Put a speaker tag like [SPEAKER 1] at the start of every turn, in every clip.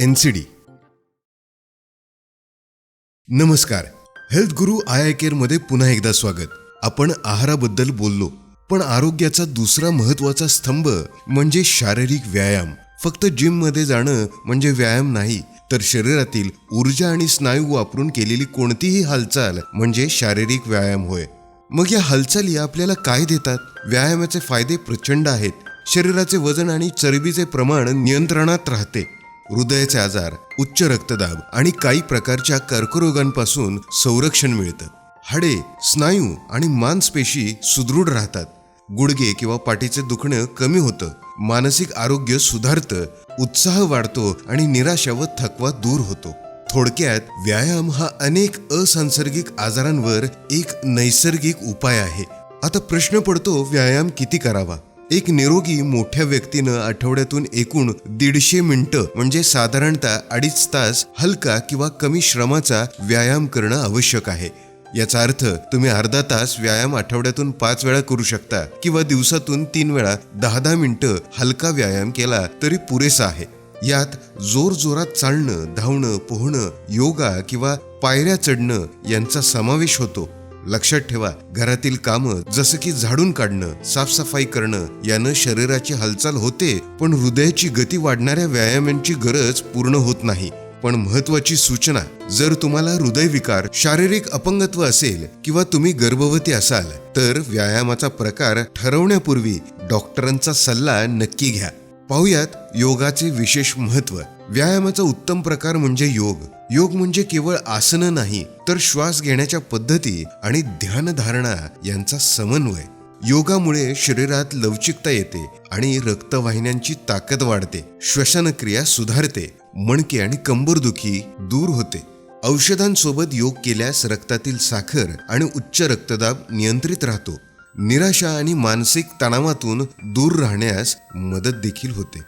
[SPEAKER 1] N C D नमस्कार. Health Guru I I केअरमध्ये पुन्हा एकदा स्वागत. आपण आहाराबद्दल बोललो पण आरोग्याचा दुसरा महत्त्वाचा स्तंभ म्हणजे शारीरिक व्यायाम. फक्त जिममध्ये जाणं म्हणजे व्यायाम नाही तर शरीरातील ऊर्जा आणि स्नायू वापरून केलेली कोणतीही हालचाल म्हणजे शारीरिक व्यायाम होय. मग या हालचाली आपल्याला काय देतात? व्यायामाचे फायदे प्रचंड आहेत. शरीराचे वजन आणि चरबीचे प्रमाण नियंत्रणात राहते. हृदयाचे आजार उच्च रक्तदाब आणि काही प्रकारच्या कर्करोगांपासून संरक्षण मिळतं. हाडे स्नायू आणि मांसपेशी सुदृढ राहतात. गुडघे किंवा पाठीचे दुखणं कमी होतं. मानसिक आरोग्य सुधारतं उत्साह वाढतो आणि निराशा व थकवा दूर होतो. थोडक्यात व्यायाम हा अनेक असंसर्गिक आजारांवर एक नैसर्गिक उपाय आहे. आता प्रश्न पडतो व्यायाम किती करावा? एक निरोगी मोठ्या व्यक्तीनं आठवड्यातून एकूण दीडशे मिनिटं म्हणजे साधारणतः अडीच तास हलका किंवा कमी श्रमाचा व्यायाम करणं आवश्यक आहे. याचा अर्थ तुम्ही अर्धा तास व्यायाम आठवड्यातून पाच वेळा करू शकता किंवा दिवसातून तीन वेळा दहा दहा मिनिटं हलका व्यायाम केला तरी पुरेसा आहे. यात जोर जोरात चालणं धावणं पोहणं योगा किंवा पायऱ्या चढणं यांचा समावेश होतो. लक्षात ठेवा घरातील कामं जसं की झाडून काढणं साफसफाई करणं यानं शरीराची हालचाल होते पण हृदयाची गती वाढणाऱ्या व्यायामांची गरज पूर्ण होत नाही. पण महत्वाची सूचना जर तुम्हाला हृदयविकार शारीरिक अपंगत्व असेल किंवा तुम्ही गर्भवती असाल तर व्यायामाचा प्रकार ठरवण्यापूर्वी डॉक्टरांचा सल्ला नक्की घ्या. पाहुयात योगाचे विशेष महत्त्व व्यायामाचा उत्तम प्रकार म्हणजे योग. योग म्हणजे केवळ आसनं नाही तर श्वास घेण्याच्या पद्धती आणि ध्यानधारणा यांचा समन्वय. योगामुळे शरीरात लवचिकता येते आणि रक्तवाहिन्यांची ताकद वाढते श्वसनक्रिया सुधारते मणके आणि कंबरदुखी दूर होते. औषधांसोबत योग केल्यास रक्तातील साखर आणि उच्च रक्तदाब नियंत्रित राहतो. निराशा आणि मानसिक तणावातून दूर राहण्यास मदत देखील होते.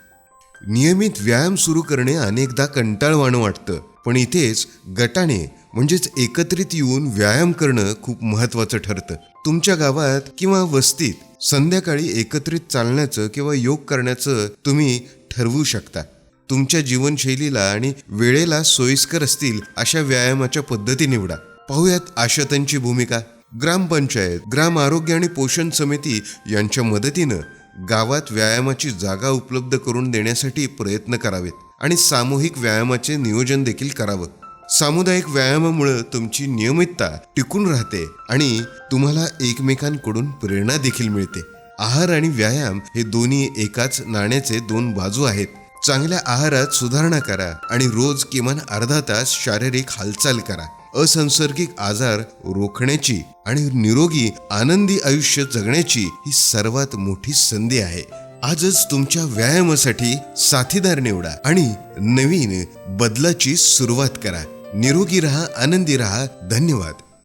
[SPEAKER 1] नियमित व्यायाम सुरू करणे अनेकदा कंटाळवाणं वाटतं. पण इथेच गटाने म्हणजेच एकत्रित येऊन व्यायाम करणं खूप महत्वाचं ठरतं. तुमच्या गावात किंवा वस्तीत संध्याकाळी एकत्रित चालण्याचं किंवा योग करण्याचं तुम्ही ठरवू शकता. तुमच्या जीवनशैलीला आणि वेळेला सोयीस्कर असतील अशा व्यायामाच्या पद्धती निवडा. पाहूयात आशतांची भूमिका. ग्रामपंचायत ग्राम आरोग्य आणि पोषण समिती यांच्या मदतीनं गावात व्यायामाची जागा उपलब्ध करून देण्यासाठी प्रयत्न करावेत. आणि सामूहिक व्यायामाचे नियोजन देखील करावं. सामुदायिक व्यायामामुळं तुमची नियमितता टिकून राहते आणि तुम्हाला एकमेकांकडून प्रेरणा देखील मिळते. आहार आणि व्यायाम हे दोन्ही एकाच नाण्याचे दोन बाजू आहेत. चांगल्या आहारात सुधारणा करा आणि रोज किमान अर्धा तास शारीरिक हालचाल करा. असंसर्गिक आजार रोखण्याची आणि निरोगी आनंदी आयुष्य जगण्याची ही सर्वात मोठी संधी आहे. आजच तुमच्या व्यायामासाठी साथीदार निवडा आणि नवीन बदलाची सुरुवात करा. निरोगी रहा आनंदी रहा. धन्यवाद.